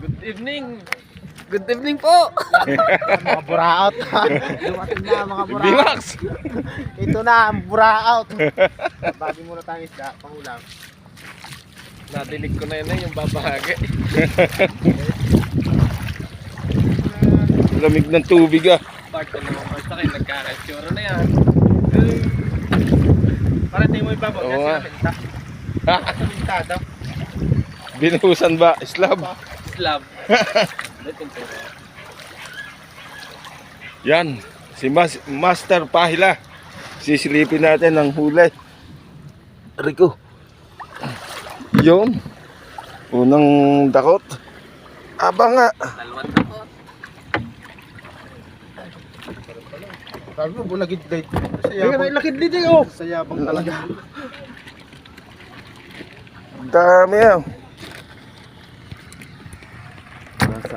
Good evening. Good evening po. Mga buraot. Dumating na mga buraot. Bimax. Ito na ang buraot. Babi muna tayo isda, pangulam. Nadinig ko na yun eh, yung babahagi. Lamig ng tubig ah. Part na naman part sa akin, nagkakaitsura na yan. Para tayo mo ibabaw. Kasi naminta. Ha? Naminta daw. Binuhusan ba? Slab? Slab. Pintura. Yan. Si Mas Master Pahila. Sisilipin natin ang huli. Rico. Yun. Unang dakot. Aba nga. Dalawang takot. Sabi mo, bulagid date. Ay, lakid din oh. Sa yabang talaga. Dami ah.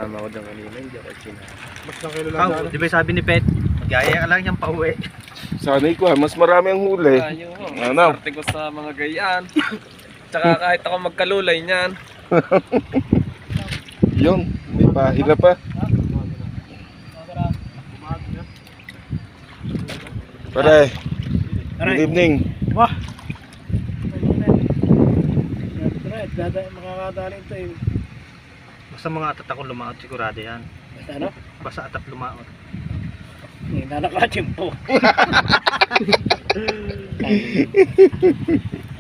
Nasama ko dyan kanina, hindi ako china. Mas lang kilo lang Pao, sana. di ba sabi ni Pet, ka lang niyang pauwi. Sanay ko ah. Mas marami ang huli. Ko. Ano? Swerte ko sa mga gayaan. Tsaka kahit ako magkalulay niyan. Yun. May pahila pa. Pare. Good evening. Wah! Makakadali ito eh. Basta mga atat ako lumaot, sigurado yan. Ano? Basta atat lumaot. Hindi na nakachimpo.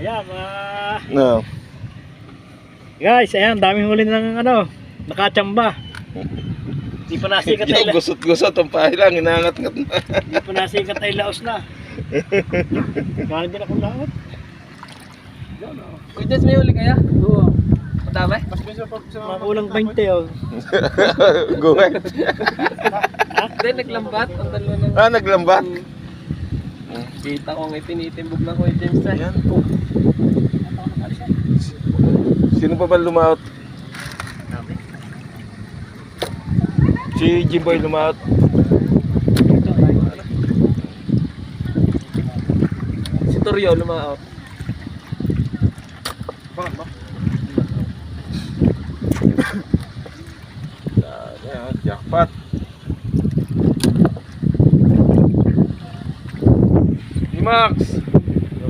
Ayan, mga... No. Guys, ayan, daming huli ng ano, nakachamba. Hindi pa nasikat ay Yung gusot-gusot ang pahilang. Inangat-ngat na. Hindi pa nasikat ay laos na. Kaya din ako laot. Kuya Jess, may huli kaya? Oo. Madami? Mga kulang 20 oh. Go ahead. Hindi, naglambat. Ang dalawa ng... Ah, naglambat? Kita ko nga tinitimbog na Kuya James na. Ayan po. Sino pa ba lumaot? Si Jimboy lumaot. Si Toryo lumaot. Bakit ba? Ayan, jackpot. Ni Max.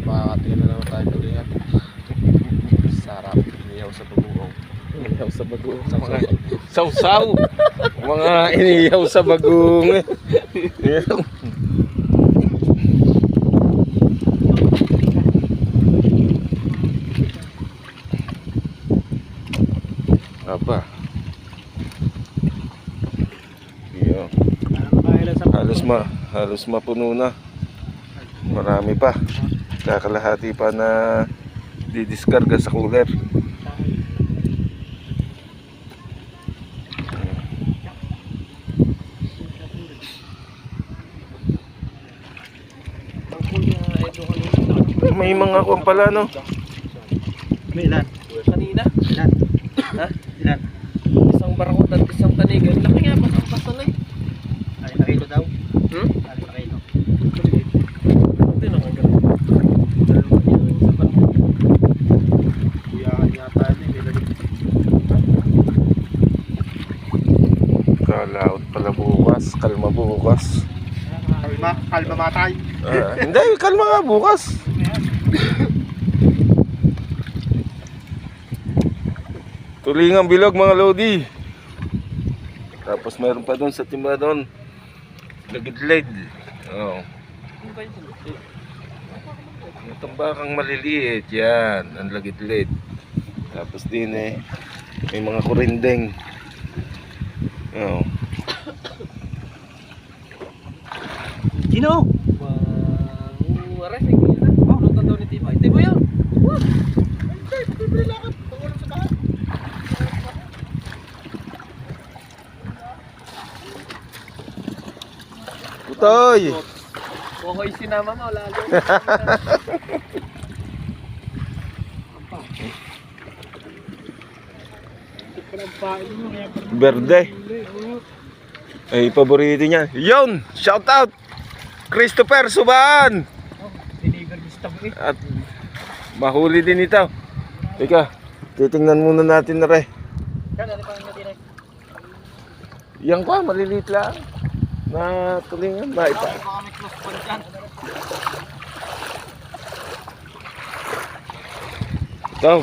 Makakatingin na naman tayo tulingan. Sarap. Iniyaw sa bagoong. Inihaw sa bago. Sa mga sausaw. mga iniyaw sa bagong. Ayan. Aba. Iyo. Halos ma halos mapuno na. Marami pa. Kakalahati pa na didiskarga sa cooler. May mga kwan pala no. May ilan? Kanina, Ilan? Ha? Ilan? isang barakot at isang tanigan. Laki nga, basang basa na eh. Ay, na kilo daw. Hmm? Ay, na kilo. Hindi na kagano. Dalawa yung isa pa. Kuya yata yun. Nilalit. Kalaot pala bukas. Kalma bukas. Kalma. Kalma matay. Ah, hindi, kalma nga bukas. Tulingang bilog mga lodi. Tapos mayroon pa doon sa timba doon. Lagidlid. Oh. Ano ba yun? Itong bakang maliliit, yan, ang lagidlid. Tapos din eh, may mga kurindeng. Oh. Sino? Aray, sige na. Oh, lutan daw ni Tibay. Tibay yun. Putoy! Okay, sinama mo, lalo. Berde. Ay, paborito niya. Yun! Shout out! Christopher Subaan! At mahuli din ito. Teka, titingnan muna natin na re. Yan, ko, maliliit lang. Na tulingan ba ito?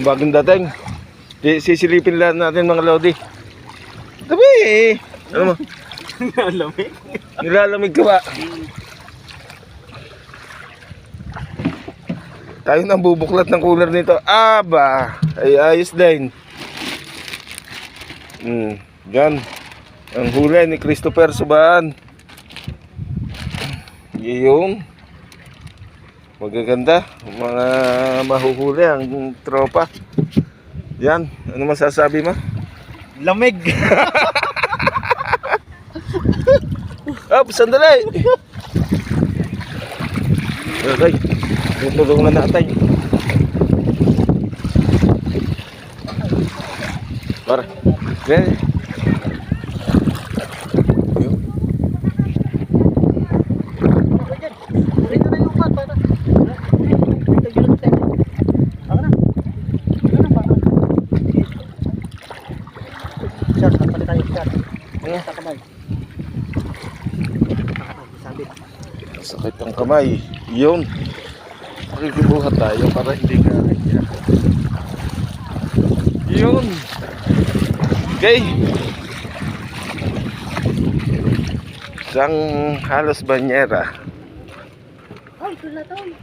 Bagong dating. Sisilipin lang natin mga lodi. Tabi eh. Ano mo? Lamig. Nilalamig ka ba? Tayo nang bubuklat ng cooler nito. Aba, ay ayos din. Hmm, yan. Ang huli ni Christopher Subaan. Yun. Magaganda. Mga mahuhuli ang tropa. Yan. Ano masasabi mo? Lamig. Ah, sandali. Okay. Tutulungan na natin. Para. Baka. Shot, magpalit tayo. Shot. Ano? Sa kamay. Sakit ang kamay. Yun. Makikibuhat tayo para hindi ka Yun. Okay. Isang halos banyera. Ay, sula to.